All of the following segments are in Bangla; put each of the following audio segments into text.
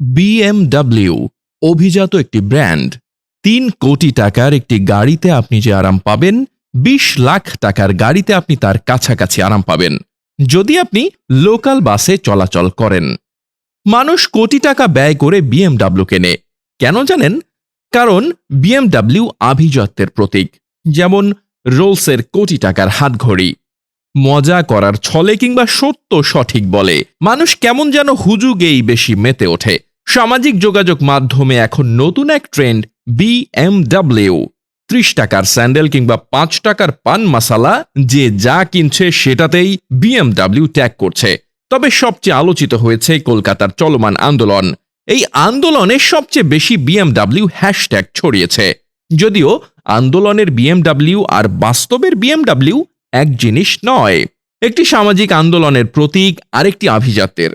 বিএমডব্লিউ অভিজাত একটি ব্র্যান্ড। তিন কোটি টাকার একটি গাড়িতে আপনি যে আরাম পাবেন, বিশ লাখ টাকার গাড়িতে আপনি তার কাছাকাছি আরাম পাবেন, যদি আপনি লোকাল বাসে চলাচল করেন। মানুষ কোটি টাকা ব্যয় করে বিএমডব্লিউ কেনে। কেন জানেন? কারণ বিএমডাব্লিউ আভিজাত্যের প্রতীক, যেমন রোলসের কোটি টাকার হাতঘড়ি। মজা করার ছলে কিংবা সত্য সঠিক বলে, মানুষ কেমন যেন হুজুগেই বেশি মেতে ওঠে। সামাজিক যোগাযোগ মাধ্যমে এখন নতুন এক ট্রেন্ড বিএমডাব্লিউ ত্রিশ টাকার স্যান্ডেল কিংবা পাঁচ টাকার পান মশালা, যে যা কিনছে সেটাতেই বিএমডব্লিউ ট্যাগ করছে। তবে সবচেয়ে আলোচিত হয়েছে কলকাতার চলমান আন্দোলন। এই আন্দোলনে সবচেয়ে বেশি বিএমডব্লিউ হ্যাশট্যাগ ছড়িয়েছে। যদিও আন্দোলনের বিএমডাব্লিউ আর বাস্তবের বিএমডাব্লিউ এক জিনিস নয়। একটি সামাজিক আন্দোলনের প্রতীক, আরেকটি আভিজাত্যের।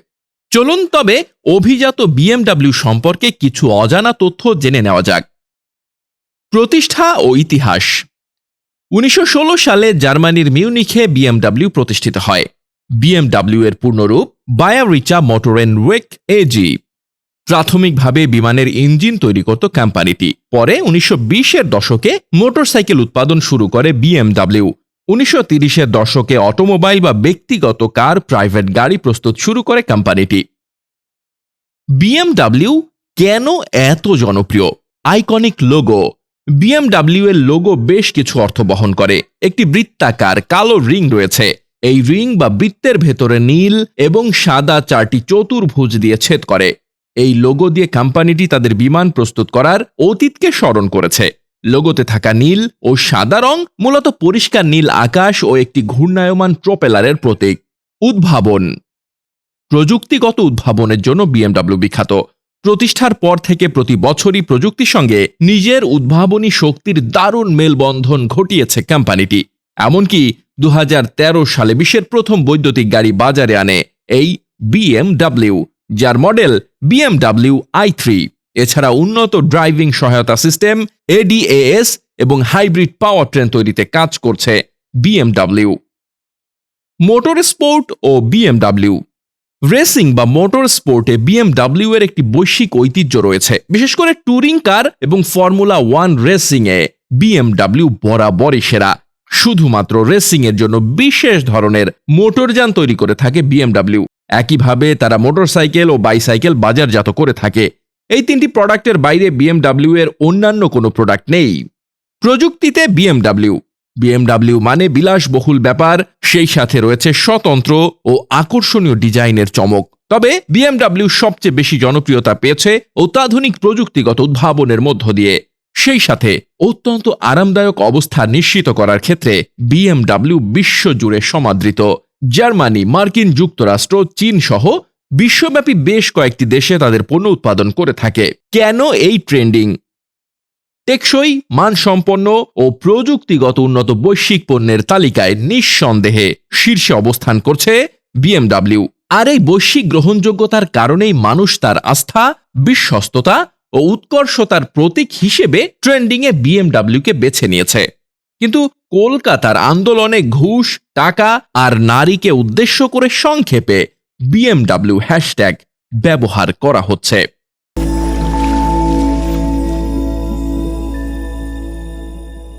চলুন তবে অভিজাত বিএমডব্লিউ সম্পর্কে কিছু অজানা তথ্য জেনে নেওয়া যাক। প্রতিষ্ঠা ও ইতিহাস। উনিশশো ষোলো সালে জার্মানির মিউনিখে বিএমডব্লিউ প্রতিষ্ঠিত হয়। বিএমডাব্লিউ এর পূর্ণরূপ বায়ারিচা মোটরেন ওয়েক এজি প্রাথমিকভাবে বিমানের ইঞ্জিন তৈরি করত কোম্পানিটি। পরে উনিশশো এর দশকে মোটরসাইকেল উৎপাদন শুরু করে বিএমডাব্লিউ উনিশশো তিরিশের দশকে অটোমোবাইল বা ব্যক্তিগত কার প্রাইভেট গাড়ি প্রস্তুত শুরু করে কোম্পানিটি। বিএমডব্লিউ কেন এত জনপ্রিয়? আইকনিক লোগো বিএমডব্লিউ এর লোগো বেশ কিছু অর্থ বহন করে। একটি বৃত্তাকার, কালো রিং রয়েছে। এই রিং বা বৃত্তের ভেতরে নীল এবং সাদা চারটি চতুর্ভুজ দিয়ে ছেদ করে। এই লোগো দিয়ে কোম্পানিটি তাদের বিমান প্রস্তুত করার অতীতকে স্মরণ করেছে। লোগোতে থাকা নীল ও সাদা রং মূলত পরিষ্কার নীল আকাশ ও একটি ঘূর্ণায়মান প্রপেলারের প্রতীক। উদ্ভাবন। প্রযুক্তিগত উদ্ভাবনের জন্য বিএমডাব্লিউ বিখ্যাত। প্রতিষ্ঠার পর থেকে প্রতি বছরই প্রযুক্তির সঙ্গে নিজের উদ্ভাবনী শক্তির দারুণ মেলবন্ধন ঘটিয়েছে কোম্পানিটি। এমনকি দু হাজার তেরো সালে বিশ্বের প্রথম বৈদ্যুতিক গাড়ি বাজারে আনে এই বিএমডব্লিউ যার মডেল বিএমডাব্লিউ আই থ্রি এছাড়া উন্নত ড্রাইভিং সহায়তা সিস্টেম এডিএএস এবং হাইব্রিড পাওয়ার ট্রেন তৈরিতে কাজ করছে বিএমডাব্লিউ মোটর স্পোর্ট ও বিএমডব্লিউ রেসিং বা মোটর স্পোর্টে বিএমডব্লিউ এর একটি বৈশ্বিক ঐতিহ্য রয়েছে। বিশেষ করে টুরিং কার এবং ফর্মুলা ওয়ান রেসিং এ বিএমডব্লিউ বরাবরই সেরা। শুধুমাত্র রেসিং এর জন্য বিশেষ ধরনের মোটরযান তৈরি করে থাকে বিএমডব্লিউ একইভাবে তারা মোটরসাইকেল ও বাইসাইকেল বাজারজাত করে থাকে। এই তিনটি প্রোডাক্টের বাইরে বিএমডব্লিউ এর অন্যান্য কোনো প্রোডাক্ট নেই। প্রযুক্তিতে বিএমডব্লিউ বিএমডব্লিউ মানে বিলাসবহুল ব্যাপার, সেই সাথে রয়েছে স্বতন্ত্র ও আকর্ষণীয় ডিজাইনের চমক। তবে বিএমডব্লিউ সবচেয়ে বেশি জনপ্রিয়তা পেয়েছে অত্যাধুনিক প্রযুক্তিগত উদ্ভাবনের মধ্য দিয়ে। সেই সাথে অত্যন্ত আরামদায়ক অবস্থা নিশ্চিত করার ক্ষেত্রে বিএমডাব্লিউ বিশ্বজুড়ে সমাদৃত। জার্মানি, মার্কিন যুক্তরাষ্ট্র, চীন সহ বিশ্বব্যাপী বেশ কয়েকটি দেশে তাদের পণ্য উৎপাদন করে থাকে। কেন এই ট্রেন্ডিং? টেকসই, মানসম্পন্ন ও প্রযুক্তিগত উন্নত বৈশ্বিক পণ্যের তালিকায় নিঃসন্দেহে শীর্ষে অবস্থান করছে বিএমডব্লিউ। আর এই বৈশ্বিক গ্রহণযোগ্যতার কারণেই মানুষ তার আস্থা, বিশ্বস্ততা ও উৎকর্ষতার প্রতীক হিসেবে ট্রেন্ডিংয়ে বিএমডব্লিউকে বেছে নিয়েছে। কিন্তু কলকাতার আন্দোলনে ঘুষ, টাকা আর নারীকে উদ্দেশ্য করে সংক্ষেপে বিএমডব্লিউ হ্যাশট্যাগ ব্যবহার করা হচ্ছে।